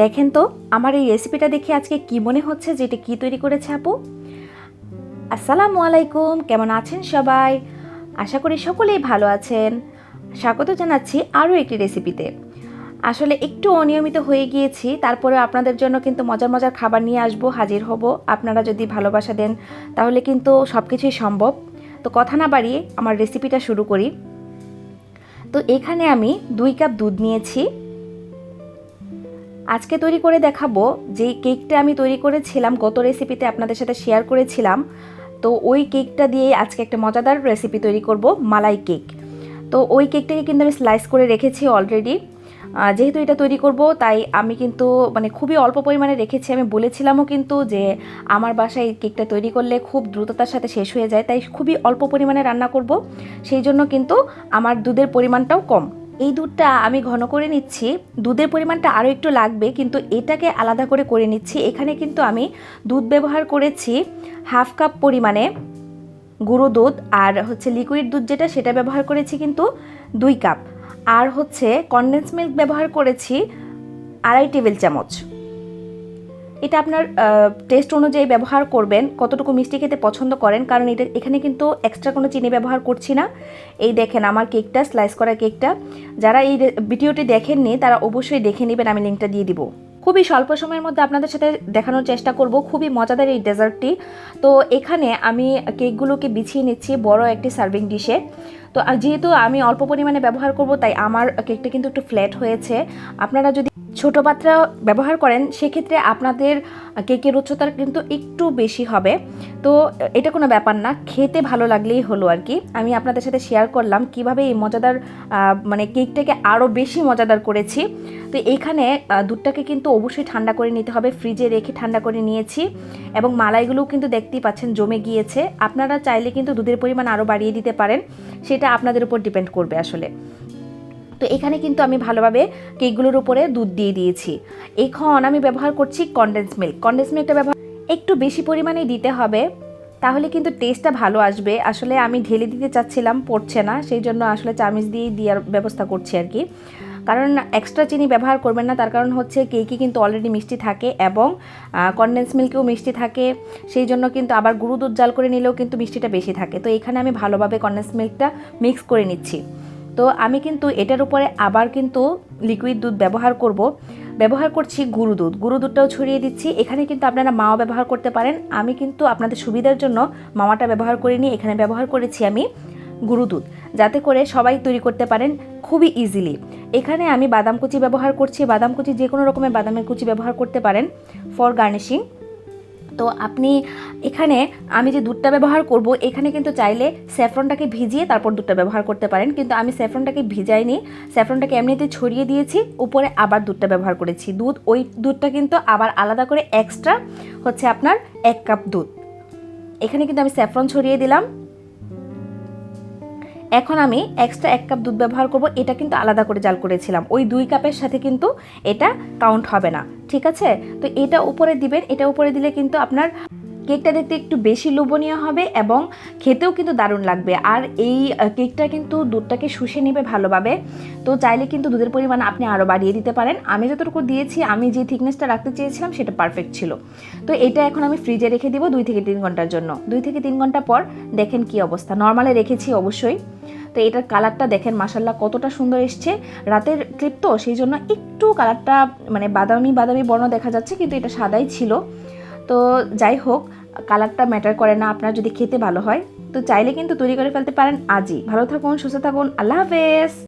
দেখেন তো, আমার এই রেসিপিটা দেখে আজকে কি মনে হচ্ছে যে এটা কী তৈরি করেছে আপু? আসসালামু আলাইকুম, কেমন আছেন সবাই? আশা করি সকলেই ভালো আছেন। স্বাগত জানাচ্ছি আরও একটি রেসিপিতে আসলে একটু অনিয়মিত হয়ে গিয়েছি, তারপরে আপনাদের জন্য কিন্তু মজার মজার খাবার নিয়ে আসব, হাজির হব। আপনারা যদি ভালোবাসা দেন, তাহলে কিন্তু সব কিছুই সম্ভব। তো কথা না বাড়িয়ে আমার রেসিপিটা শুরু করি। তো এখানে আমি দুই কাপ দুধ নিয়েছি। আজকে তৈরি করে দেখাবো যে কেকটা আমি তৈরি করেছিলাম, গত রেসিপিতে আপনাদের সাথে শেয়ার করেছিলাম। তো ওই কেকটা দিয়ে আজকে একটা মজাদার রেসিপি তৈরি করব, মালাই কেক। তো ওই কেকটাকে কিন্তু আমি স্লাইস করে রেখেছি অলরেডি যেহেতু এটা তৈরি করব, তাই আমি কিন্তু মানে খুবই অল্প পরিমাণে রেখেছি। আমি বলেছিলামও কিন্তু যে আমার বাসায় কেকটা তৈরি করলে খুব দ্রুততার সাথে শেষ হয়ে যায়, তাই খুবই অল্প পরিমাণে রান্না করব। সেই জন্য কিন্তু আমার দুধের পরিমাণটাও কম। এই দুধটা আমি ঘন করে নিচ্ছি। দুধের পরিমাণটা আরও একটু লাগবে, কিন্তু এটাকে আলাদা করে করে নিচ্ছি। এখানে কিন্তু আমি দুধ ব্যবহার করেছি হাফ কাপ পরিমাণে গুঁড়ো দুধ আর হচ্ছে লিকুইড দুধ যেটা, সেটা ব্যবহার করেছি কিন্তু দুই কাপ। আর হচ্ছে কনডেন্স মিল্ক ব্যবহার করেছি আড়াই টেবিল চামচ। এটা আপনার টেস্ট অনুযায়ী ব্যবহার করবেন, কতটুকু মিষ্টি খেতে পছন্দ করেন, কারণ এটা, এখানে কিন্তু এক্সট্রা কোনো চিনি ব্যবহার করছি না। এই দেখেন আমার কেকটা স্লাইস করা কেকটা। যারা এই ভিডিওটি দেখেননি, তারা অবশ্যই দেখে নেবেন, আমি লিঙ্কটা দিয়ে দিব। খুবই স্বল্প সময়ের মধ্যে আপনাদের সাথে দেখানোর চেষ্টা করব, খুবই মজাদার এই ডেজার্টটি। তো এখানে আমি কেকগুলোকে বিছিয়ে নিচ্ছি বড় একটি সার্ভিং ডিশে। তো যেহেতু আমি অল্প পরিমাণে ব্যবহার করব, তাই আমার কেকটা কিন্তু একটু ফ্ল্যাট হয়েছে। আপনারা যদি ছোট পাত্রা ব্যবহার করেন, সেক্ষেত্রে আপনাদের কেকের উচ্চতার কিন্তু একটু বেশি হবে। তো এটা কোনো ব্যাপার না, খেতে ভালো লাগলেই হলো আর কি। আমি আপনাদের সাথে শেয়ার করলাম কীভাবে এই মজাদার মানে কেকটাকে আরও বেশি মজাদার করেছি। তো এইখানে দুধটাকে কিন্তু অবশ্যই ঠান্ডা করে নিতে হবে ফ্রিজে রেখে ঠান্ডা করে নিয়েছি। এবং মালাইগুলোও কিন্তু দেখতেই পাচ্ছেন জমে গিয়েছে। আপনারা চাইলে কিন্তু দুধের পরিমাণ আরও বাড়িয়ে দিতে পারেন, সেটা আপনাদের উপর ডিপেন্ড করবে আসলে। তো এখানে কিন্তু আমি ভালোভাবে কেকগুলোর উপরে দুধ দিয়ে দিয়েছি। এখন আমি ব্যবহার করছি কনডেন্স মিল্ক কনডেন্স মিল্কটা ব্যবহার একটু বেশি পরিমাণে দিতে হবে, তাহলে কিন্তু টেস্টটা ভালো আসবে। আসলে আমি ঢেলে দিতে চাচ্ছিলাম, পড়ছে না, সেই জন্য আসলে চামিচ দিয়ে দেওয়ার ব্যবস্থা করছি আর কি। কারণ এক্সট্রা চিনি ব্যবহার করবেন না, তার কারণ হচ্ছে কেকে কিন্তু অলরেডি মিষ্টি থাকে এবং কনডেন্স মিল্কেও মিষ্টি থাকে, সেই জন্য কিন্তু আবার গুঁড়ো দুধ জাল করে নিলেও কিন্তু মিষ্টিটা বেশি থাকে। তো এখানে আমি ভালোভাবে কনডেন্স মিল্কটা মিক্স করে নিচ্ছি। তো আমি কিন্তু এটার উপরে আবার কিন্তু লিকুইড দুধ ব্যবহার করব। ব্যবহার করছি গুঁড়ো দুধ। গুঁড়ো দুধটাও ছড়িয়ে দিচ্ছি। এখানে কিন্তু আপনারা মাওয়া ব্যবহার করতে পারেন। আমি কিন্তু আপনাদের সুবিধার জন্য মাওয়াটা ব্যবহার করিনি। এখানে ব্যবহার করেছি আমি গুঁড়ো দুধ। যাতে করে সবাই তৈরি করতে পারেন খুবই ইজিলি এখানে আমি বাদাম কুচি ব্যবহার করছি। বাদাম কুচি যে কোনো রকমের বাদামের কুচি ব্যবহার করতে পারেন। ফর গার্নিশিং তো আপনি এখানে আমি যে দুধটা ব্যবহার করব, এখানে কিন্তু চাইলে স্যাফরনটাকে ভিজিয়ে তারপর দুধটা ব্যবহার করতে পারেন। কিন্তু আমি স্যাফরনটাকে ভিজাইনি। স্যাফরনটাকে এমনিতে ছড়িয়ে দিয়েছি, উপরে আবার দুধটা ব্যবহার করেছি। দুধ, ওই দুধটা কিন্তু আবার আলাদা করে এক্সট্রা হচ্ছে আপনার এক কাপ দুধ। এখানে কিন্তু আমি স্যাফরন ছড়িয়ে দিলাম। এখন আমি এক্সট্রা এক কাপ দুধ ব্যবহার করব, এটা কিন্তু আলাদা করে জাল করেছিলাম। ওই দুই কাপের সাথে কিন্তু এটা কাউন্ট হবে না, ঠিক আছে? তো এটা উপরে দিবেন, এটা উপরে দিলে কিন্তু আপনার কেকটা দেখতে একটু বেশি লোভনীয় হবে এবং খেতেও কিন্তু দারুণ লাগবে। আর এই কেকটা কিন্তু দুধটাকে শুষে নেবে ভালোভাবে। তো চাইলে কিন্তু দুধের পরিমাণ আপনি আরও বাড়িয়ে দিতে পারেন। আমি যতটুকু দিয়েছি, আমি যে থিকনেসটা রাখতে চেয়েছিলাম সেটা পারফেক্ট ছিল। তো এটা এখন আমি ফ্রিজে রেখে দিব দুই থেকে তিন ঘণ্টার জন্য। দুই থেকে তিন ঘণ্টা পর দেখেন কি অবস্থা। নর্মালে রেখেছি অবশ্যই। তো এটার কালারটা দেখেন মাসাল্লাহ কতটা সুন্দর এসছে। রাতের ক্লিপ তো, সেই জন্য একটু কালারটা মানে বাদামি বাদামি বর্ণ দেখা যাচ্ছে, কিন্তু এটা সাদাই ছিল। তো যাই হোক কালারটা ম্যাটার করে না, আপনার যদি খেতে ভালো হয়, তো চাইলে কিন্তু তৈরি করে ফেলতে পারেন আজই। ভালো থাকুন, সুস্থ থাকুন, আল্লাহ হাফেজ।